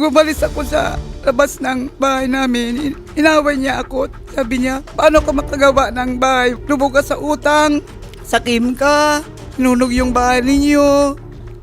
Gumalis ako sa labas ng bahay namin. In- Inaway niya ako. Sabi niya, paano ka makagawa ng bahay? Lubog ka sa utang. Sakim ka. Nunog yung bahay ninyo.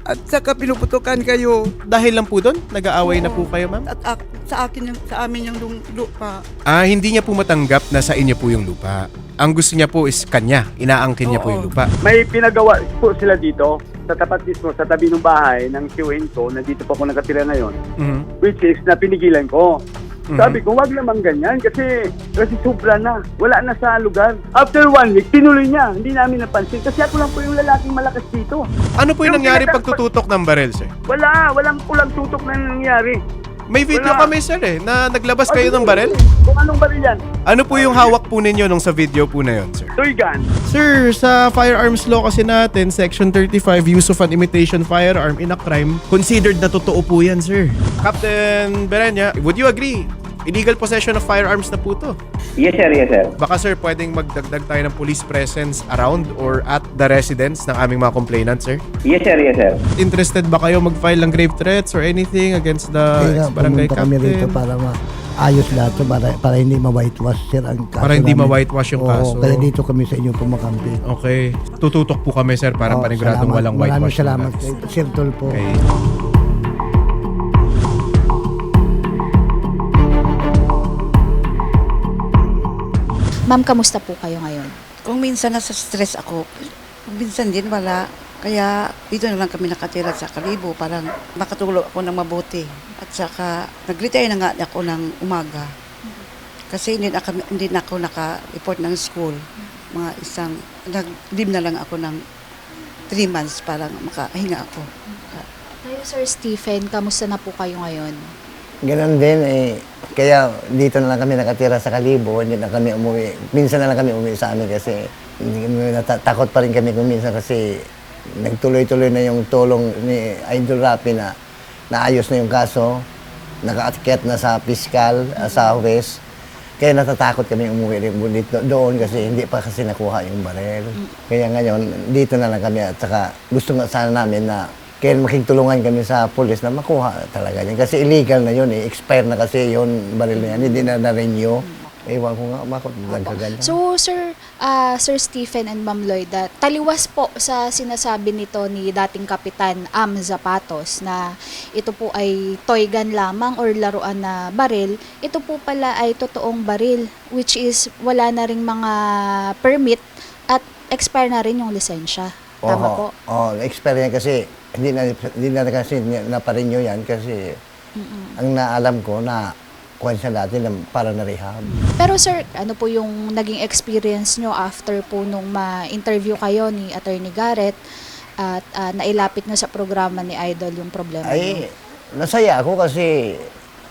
At saka pinuputukan kayo. Dahil lang po doon, nag-aaway na po kayo, ma'am? At ak- sa akin yung, sa amin yung lung- lupa. Ah, hindi niya po matanggap na sa inyo po yung lupa. Ang gusto niya po is kanya. Inaangkin niya po Oo. yung lupa. May pinagawa po sila dito sa tapat mismo, sa tabi ng bahay ng QN ko, na dito po ako nakatira ngayon, Mhm. which is na pinigilan ko. Mhm. Sabi ko, wag naman ganyan kasi kasi sobra na. Wala na sa lugar. After one week, tinuloy niya. Hindi namin napansin kasi ako lang po yung lalaking malakas dito. Ano po yung Yung nangyari pinag- pagtututok ng barel, sir? Wala, walang kulang tutok na nangyari. May video Wala. kami, sir, eh, na naglabas kayo ng barel. Kung anong baril yan? Ano po yung hawak po ninyo nung sa video po na yun, sir? Toy gun. Sir, sa firearms law kasi natin, section 35, use of an imitation firearm in a crime, considered na totoo po yan, sir. Captain Berenya, would you agree? Illegal possession of firearms na po to. Yes, sir. Yes, sir. Baka sir, pwedeng magdagdag tayo ng police presence around or at the residence ng aming mga complainants, sir? Yes, sir. Yes, sir. Interested ba kayo mag-file ng grave threats or anything against the Kaya barangay pumunta kami rito captain? para maayos lahat to, para, para hindi ma-whitewash sir ang kaso Para hindi namin. ma-whitewash yung Oo, kaso. kaya dito kami sa inyo pumakampi. Okay. Tututok po kami, sir, para Oo, paniguradong salamat. walang Maraming whitewash. salamat na kay Sir Tulpo. Okay. Ma'am, kamusta po kayo ngayon? Kung minsan nasa stress ako, minsan din wala. Kaya dito na lang kami nakatira sa Kalibo para makatulog ako ng mabuti. At saka nag-retire na nga ako ng umaga. Kasi hindi na, kami, hindi na ako naka-report ng school. Mga isang, nag-leave na lang ako ng 3 months para makahinga ako. Kayo, Sir Stephen, kamusta na po kayo ngayon? Ganon din eh. Kaya dito na lang kami nakatira sa Kalibo, hindi na kami umuwi. Minsan na lang kami umuwi sa amin kasi hindi natatakot pa rin kami kung minsan kasi nagtuloy-tuloy na yung tulong ni Idol Rapi na naayos na yung kaso, nakaakyat na sa piskal, uh, sa West. Kaya natatakot kami umuwi rin dito, doon kasi hindi pa kasi nakuha yung barel. Kaya ngayon, dito na lang kami at saka gusto nga sana namin na kaya makikitulungan kami sa pulis na makuha talaga yan. Kasi illegal na yun eh. Expire na kasi yun baril na yan. Hindi na na-renew. Ewan ko nga bakit nagkaganda. So, Sir ah, Sir Stephen and Ma'am Lloyd, ah, taliwas po sa sinasabi nito ni dating Kapitan Am Zapatos na ito po ay toy gun lamang or laruan na baril. Ito po pala ay totoong baril which is wala na ring mga permit at expire na rin yung lisensya. Tama po? Oo, expire yan kasi hindi na, hindi na kasi na-renew yan kasi ang naalam ko na kuhan siya dati na para na rehab. Pero sir, ano po yung naging experience nyo after po nung ma-interview kayo ni Attorney Garrett at ah, nailapit nyo sa programa ni Idol yung problema nyo? Ay, nasaya ako kasi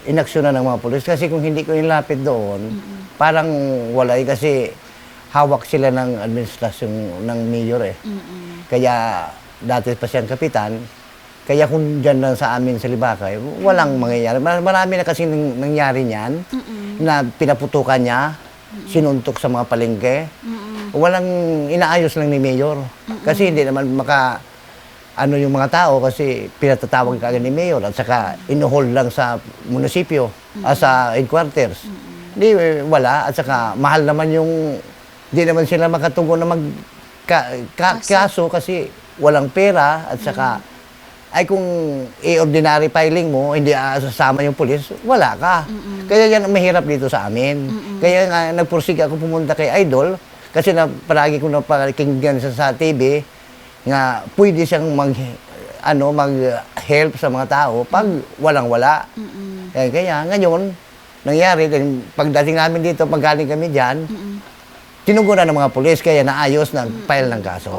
inaksyonan ng mga pulis. Kasi kung hindi ko inilapit doon, parang walay kasi hawak sila ng administrasyon ng mayor eh. Mm-mm. Kaya dati pa siyang kapitan, kaya kung dyan lang sa amin sa Libacay, walang mangyayari. Mar- Marami na kasi nang- nangyari niyan, na pinaputukan niya, sinuntok sa mga palengke. Walang inaayos lang ni Mayor. Kasi hindi naman maka ano yung mga tao kasi pinatatawag ka agad ni Mayor at saka inuhold lang sa munisipyo, ah, sa headquarters. Hindi, eh, wala. At saka mahal naman yung, hindi naman sila makatugon na mag ka, ka- kaso kasi walang pera at saka ay kung i-ordinary filing mo, hindi sasama yung pulis, wala ka. Kaya yan ang mahirap dito sa amin. Kaya nga nagpursige ako pumunta kay Idol kasi na palagi ko napakinggan sa, sa TV nga pwede siyang mag ano mag-help sa mga tao pag walang-wala. Kaya, kaya ngayon nangyari din pagdating namin dito, pag galing kami diyan, tinugunan ng mga pulis kaya naayos ng file ng kaso.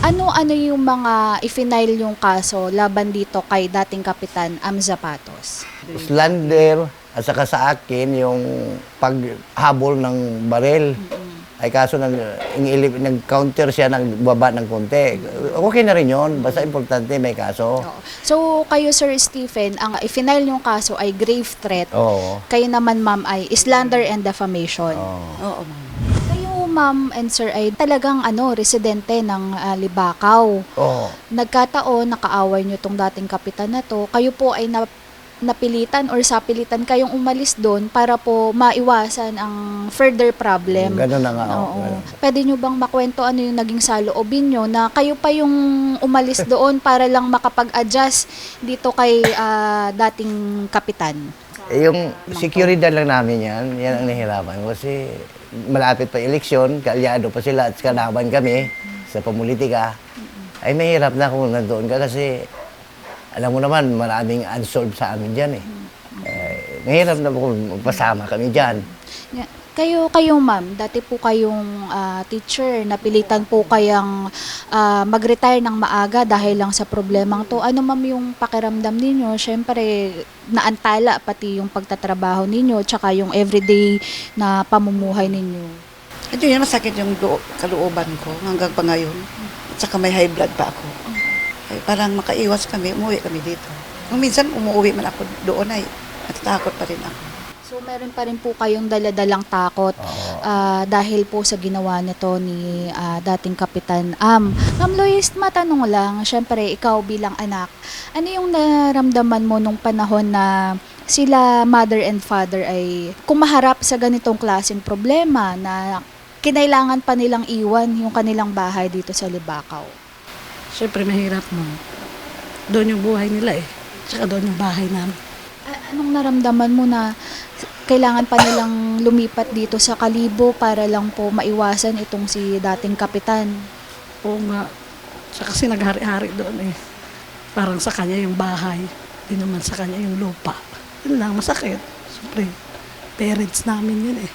Ano-ano yung mga ifinail yung kaso laban dito kay dating Kapitan Am Zapatos? slander at saka sa akin yung paghabol ng barel. Ay kaso nag, ingilip- nag-counter siya, nagbaba ng konti. Okay na rin yun. Basta importante may kaso. Oo. So, kayo Sir Stephen, ang ifinail yung kaso ay grave threat. Oo. Kayo naman ma'am ay slander and defamation. Oo, ma'am. Ma'am and sir ay talagang ano, residente ng ah, Libakaw. Oo. Nagkataon, nakaaway nyo tong dating kapitan na to. Kayo po ay na, napilitan or sapilitan kayong umalis doon para po maiwasan ang further problem. Ganun na nga. oh, Oo. ganun. Pwede nyo bang makwento ano yung naging saloobin nyo na kayo pa yung umalis doon para lang makapag-adjust dito kay ah, dating kapitan? Eh, yung security lang namin yan, yan ang nahihirapan ko kasi malapit pa eleksyon, kalyado pa sila at kalaban kami sa pamulitika. Ay mahirap na kung nandoon ka kasi alam mo naman, maraming unsolved sa amin dyan eh. eh mahirap na kung pasama kami dyan. Nga- Kayo, kayo ma'am, dati po kayong ah, teacher, napilitan po kayang ah, mag-retire ng maaga dahil lang sa problemang to. Ano ma'am yung pakiramdam ninyo? Siyempre, naantala pati yung pagtatrabaho ninyo, tsaka yung everyday na pamumuhay ninyo. At yun, masakit yung loo- kalooban ko hanggang pa ngayon. At saka may high blood pa ako. Ay, parang makaiwas kami, umuwi kami dito. Kung minsan umuwi man ako doon ay natatakot pa rin ako. So meron pa rin po kayong daladalang takot ah, dahil po sa ginawa nito ni ah, dating Kapitan Am. Ma'am Lois, matanong lang, syempre ikaw bilang anak, ano yung naramdaman mo nung panahon na sila mother and father ay kumaharap sa ganitong klaseng problema na kinailangan pa nilang iwan yung kanilang bahay dito sa Libakaw? Siyempre mahirap mo. Doon yung buhay nila eh. Tsaka doon yung bahay namin. A- Anong naramdaman mo na kailangan pa nilang lumipat dito sa Kalibo para lang po maiwasan itong si dating kapitan? Oo nga. Tsaka kasi naghari-hari doon eh. Parang sa kanya yung bahay. Di naman sa kanya yung lupa. Yun lang, masakit. Siyempre, parents namin yun eh.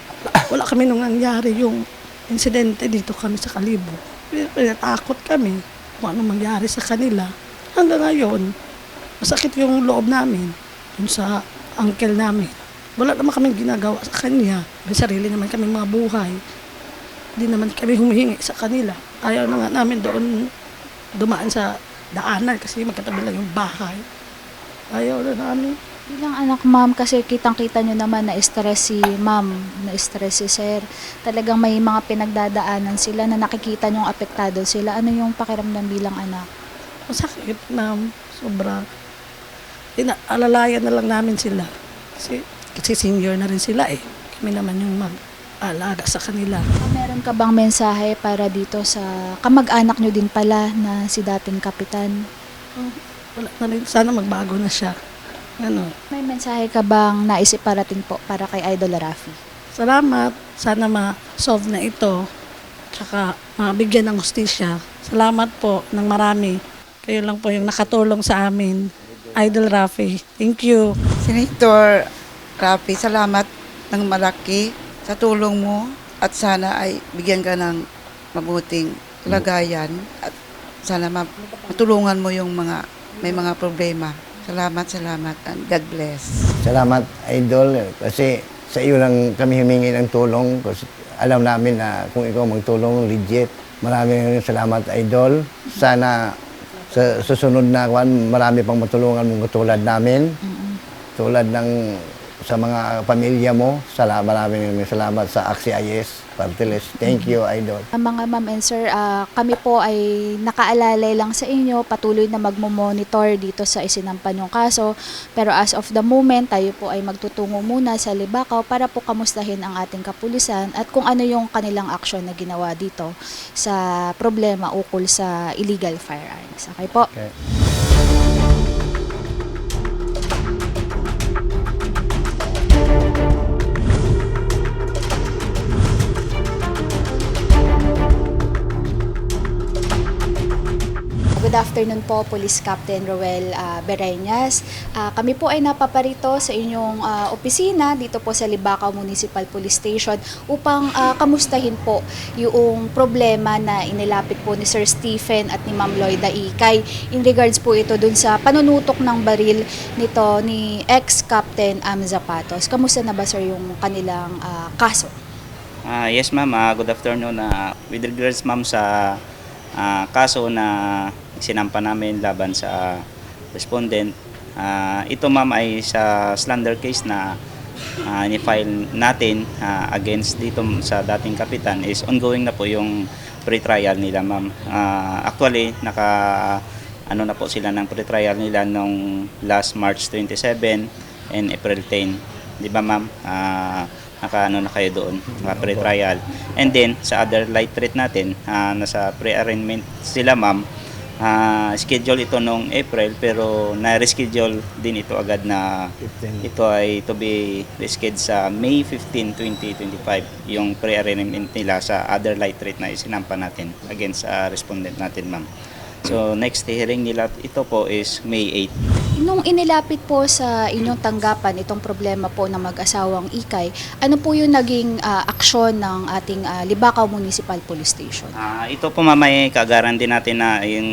Wala kami nung nangyari yung insidente dito kami sa Kalibo. Pinatakot kami kung ano mangyari sa kanila. Hanggang ngayon, masakit yung loob namin dun sa uncle namin. Wala naman kami ginagawa sa kanya. May sarili naman kami mga buhay. Hindi naman kami humihingi sa kanila. Ayaw na nga namin doon dumaan sa daanan kasi magkatabi lang yung bahay. Ayaw na namin. Bilang anak ma'am, kasi kitang-kita nyo naman na stress si ma'am, na stress si sir. Talagang may mga pinagdadaanan sila na nakikita nyong apektado sila. Ano yung pakiramdam bilang anak? Masakit na sobra. Inaalalayan na lang namin sila. Kasi, kasi senior na rin sila eh. Kami naman yung mag-alaga sa kanila. Ah, Meron ka bang mensahe para dito sa kamag-anak nyo din pala na si dating kapitan? Oh, wala na rin. Sana magbago na siya. Ano, May mensahe ka bang naisip parating po para kay Idol Rafi? Salamat. Sana ma-solve na ito. Tsaka mabigyan ng hustisya. Salamat po ng marami. Kayo lang po yung nakatulong sa amin. Idol Rafi. Thank you. Senator Rafi, salamat ng malaki sa tulong mo at sana ay bigyan ka ng mabuting kalagayan at sana ma- matulungan mo yung mga may mga problema. Salamat, salamat and God bless. Salamat, Idol, kasi sa iyo lang kami humingi ng tulong kasi alam namin na kung ikaw magtulong, legit. Maraming salamat, Idol. Sana sa susunod na kwan, marami pang matulungan mong katulad namin. Tulad ng sa mga pamilya mo. Salamat, maraming salamat sa AXIS Partiles. Thank you, Idol. Mga ma'am and sir, ah, kami po ay nakaalalay lang sa inyo, patuloy na magmo-monitor dito sa isinampan yung kaso. Pero as of the moment, tayo po ay magtutungo muna sa Libakaw para po kamustahin ang ating kapulisan at kung ano yung kanilang aksyon na ginawa dito sa problema ukol sa illegal firearms. Okay po? Okay. Afternoon po, Police Captain Roel uh, Bereñas. Ah, kami po ay napaparito sa inyong ah, opisina dito po sa Libacao Municipal Police Station upang ah, kamustahin po yung problema na inilapit po ni Sir Stephen at ni Ma'am Lloyda Ikay in regards po ito dun sa panunutok ng baril nito ni ex-Captain Am Zapatos. Kamusta na ba sir yung kanilang ah, kaso? Ah, yes ma'am, Ah, good afternoon. Ah, with regards ma'am sa ah, kaso na sinampa namin laban sa respondent, ah, ito ma'am ay sa slander case na ah, ni-file natin ah, against dito sa dating kapitan is ongoing na po yung pre-trial nila ma'am. Ah, actually, naka ano na po sila ng pre-trial nila nung last March 27 and April 10. Di ba ma'am? Ah, naka ano na kayo doon, naka pre-trial. And then sa other light treat natin, ah, nasa pre-arrangement sila ma'am. Ah, schedule ito noong April pero na-reschedule din ito agad na 15. ito ay to be rescheduled sa May 15, 2025 yung pre-arrangement nila sa other light rate na isinampa natin against sa respondent natin ma'am. So next hearing nila ito po is May 8. Nung inilapit po sa inyong tanggapan itong problema po ng mag-asawang Ikay, ano po yung naging ah, aksyon ng ating ah, Libakaw Municipal Police Station? Ah, ito po mamay kagaran din natin na yung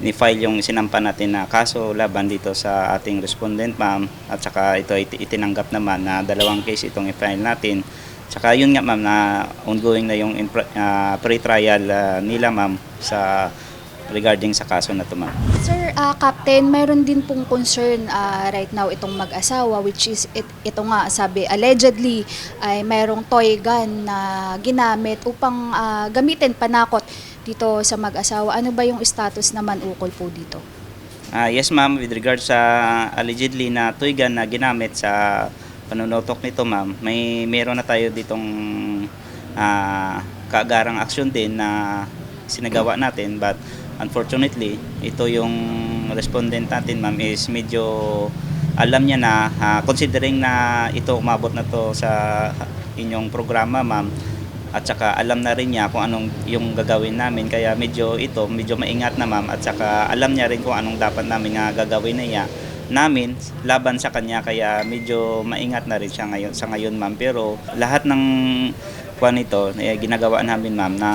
ni-file yung sinampa natin na kaso laban dito sa ating respondent ma'am at saka ito itinanggap naman na dalawang case itong i-file natin. Tsaka yun nga ma'am na ongoing na yung ah, pre-trial ah, nila ma'am sa regarding sa kaso na to ma'am. Sir ah, Captain, mayroon din pong concern ah, right now itong mag-asawa which is it, ito nga sabi allegedly ay mayroong toy gun na ginamit upang ah, gamitin panakot dito sa mag-asawa. Ano ba yung status naman ukol po dito? Ah, yes ma'am, with regard sa allegedly na toy gun na ginamit sa panunutok nito ma'am, may meron na tayo ditong ah, kaagarang aksyon din na sinagawa natin but unfortunately ito yung respondent natin ma'am is medyo alam niya na ah, considering na ito umabot na to sa inyong programa ma'am at saka alam na rin niya kung anong yung gagawin namin kaya medyo ito medyo maingat na ma'am at saka alam niya rin kung anong dapat namin nga gagawin niya namin laban sa kanya kaya medyo maingat na rin siya ngayon sa ngayon ma'am. Pero lahat ng kuan ito eh, ginagawa namin ma'am na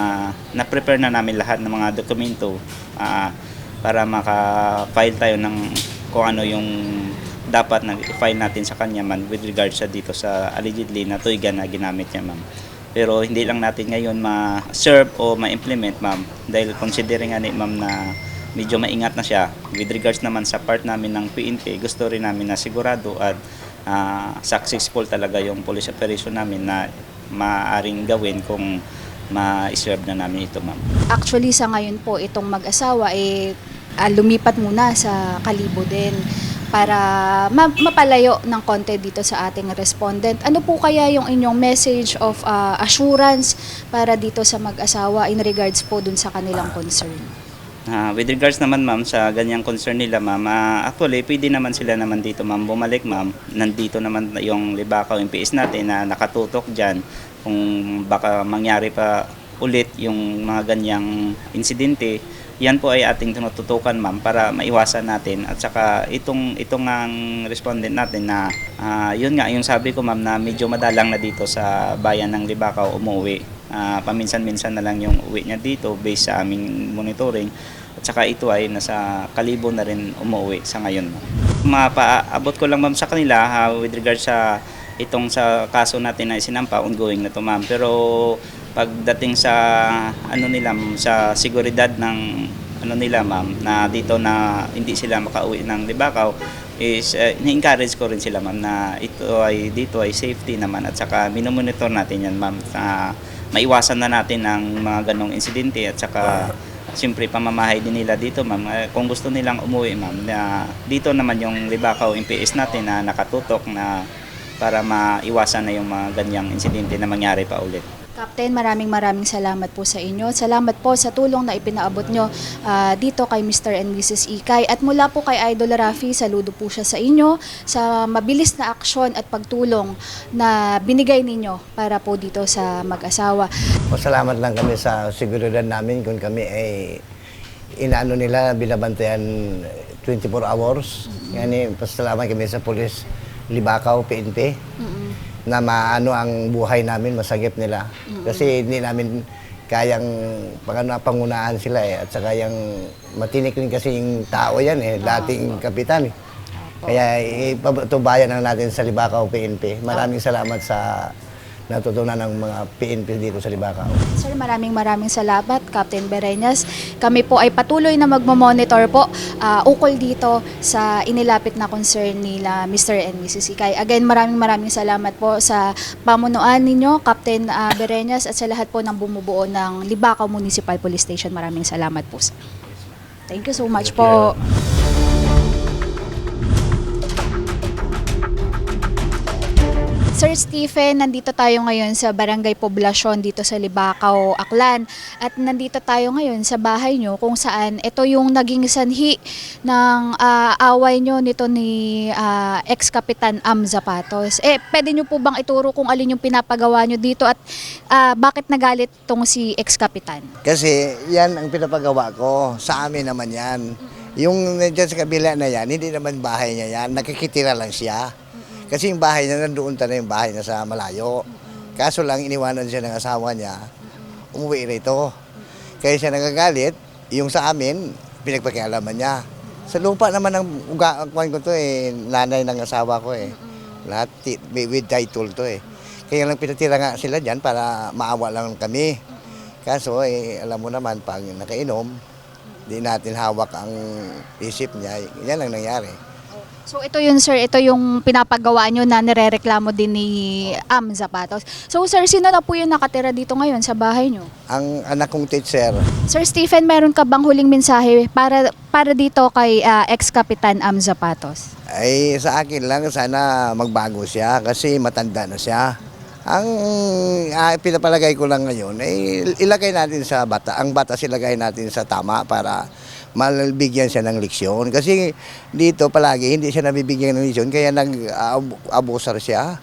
na-prepare na namin lahat ng mga dokumento ah, para maka-file tayo ng kung ano yung dapat na i-file natin sa kanya man with regards sa dito sa allegedly na toy gun na ginamit niya ma'am. Pero hindi lang natin ngayon ma-serve o ma-implement ma'am dahil considering nga ni ma'am na medyo maingat na siya with regards naman sa part namin ng PNP gusto rin namin na sigurado at ah, successful talaga yung police operation namin na maaring gawin kung ma-serve na namin ito ma'am. Actually sa ngayon po itong mag-asawa eh ah, lumipat muna sa Kalibo din para ma- mapalayo ng konti dito sa ating respondent. Ano po kaya yung inyong message of ah, assurance para dito sa mag-asawa in regards po dun sa kanilang concern? Ah, with regards naman ma'am sa ganyang concern nila ma'am, ah, actually pwede naman sila naman dito ma'am bumalik ma'am. Nandito naman yung Libakaw MPS natin na nakatutok dyan kung baka mangyari pa ulit yung mga ganyang insidente. Yan po ay ating tinututukan ma'am para maiwasan natin at saka itong itong ang respondent natin na ah, yun nga yung sabi ko ma'am na medyo madalang na dito sa bayan ng Libakaw umuwi. Ah, paminsan-minsan na lang yung uwi niya dito based sa aming monitoring. At saka ito ay nasa kalibo na rin umuwi sa ngayon. Mapaabot ko lang ma'am sa kanila ha, with regard sa itong sa kaso natin na isinampa, ongoing na to ma'am. Pero pagdating sa ano nila sa seguridad ng ano nila ma'am na dito na hindi sila makauwi ng Libakaw is uh, encourage ko rin sila ma'am na ito ay dito ay safety naman at saka minomonitor natin yan ma'am na maiwasan na natin ang mga ganong insidente at saka siyempre pamamahay din nila dito ma'am Eh, kung gusto nilang umuwi ma'am na dito naman yung Libakaw MPS natin na nakatutok na para maiwasan na yung mga ganyang insidente na mangyari pa ulit. Captain, maraming maraming salamat po sa inyo. Salamat po sa tulong na ipinaabot nyo ah, dito kay Mr. and Mrs. Ikay. At mula po kay Idol Rafi, saludo po siya sa inyo sa mabilis na aksyon at pagtulong na binigay ninyo para po dito sa mag-asawa. Pasalamat lang kami sa seguridad namin kung kami ay inaano nila binabantayan 24 hours. Yani, pasalamat kami sa polis Libakaw, PNP na maano ang buhay namin, masagip nila. Kasi hindi namin kayang pangano, pangunaan sila eh. At saka yung matinik rin kasi yung tao yan eh, dating kapitan eh. Kaya ipatubayan lang natin sa Libakaw, PNP. Maraming salamat sa natutunan ng mga PNP dito sa Libakaw. Sir, maraming maraming salamat, Captain Bereñas. Kami po ay patuloy na magmamonitor po ah, ukol dito sa inilapit na concern nila Mr. and Mrs. Ikay. Again, maraming maraming salamat po sa pamunuan ninyo, Captain ah, Bereñas, at sa lahat po ng bumubuo ng Libakaw Municipal Police Station. Maraming salamat po. Thank you so much po. Sir Stephen, nandito tayo ngayon sa Barangay Poblasyon dito sa Libacao, Aklan. At nandito tayo ngayon sa bahay nyo kung saan ito yung naging sanhi ng ah, away nyo nito ni ah, ex-kapitan Am Zapatos. Eh, pwede nyo po bang ituro kung alin yung pinapagawa nyo dito at ah, bakit nagalit tong si ex-kapitan? Kasi yan ang pinapagawa ko. Sa amin naman yan. Yung nandiyan sa kabila na yan, hindi naman bahay niya yan. Nakikitira lang siya. Kasi yung bahay niya, nandoon na yung bahay niya sa malayo. Kaso lang, iniwanan siya ng asawa niya. Umuwi rito. Kaya siya nagagalit. Yung sa amin, pinagpakialaman niya. Sa lupa naman ang uga, ang kuwan ko to eh, nanay ng asawa ko eh. Lahat with title to eh. Kaya lang pinatira nga sila dyan para maawa lang kami. Kaso eh, alam mo naman, pag nakainom, di natin hawak ang isip niya. Yan ang nangyari. So ito yun sir, ito yung pinapagawa nyo na nirereklamo din ni Am Zapatos. So sir, sino na po yung nakatira dito ngayon sa bahay nyo? Ang anak kong teacher, Sir Stephen, meron ka bang huling mensahe para para dito kay ah, ex-kapitan Am Zapatos? ay sa akin lang sana magbago siya kasi matanda na siya. Ang ah, pinapalagay ko lang ngayon ay ilagay natin sa bata. Ang bata silagay natin sa tama para malbigyan siya ng leksyon. Kasi dito palagi hindi siya nabibigyan ng leksyon kaya nag-abusar siya.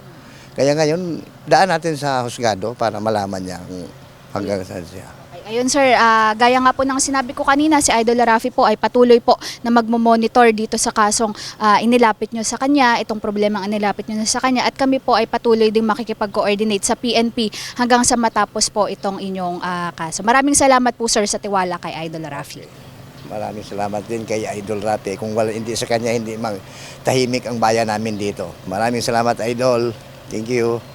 Kaya ngayon daan natin sa husgado para malaman niya kung hanggang saan siya. Ay, Ayun sir, ah, gaya nga po ng sinabi ko kanina, si Idol Rafi po ay patuloy po na magmo-monitor dito sa kasong ah, inilapit nyo sa kanya, itong problema ang inilapit nyo sa kanya at kami po ay patuloy ding makikipag-coordinate sa PNP hanggang sa matapos po itong inyong ah, kaso. Maraming salamat po sir sa tiwala kay Idol Rafi. Maraming salamat din kay Idol Rapi. Kung wala hindi sa kanya, hindi mang tahimik ang bayan namin dito. Maraming salamat, Idol. Thank you.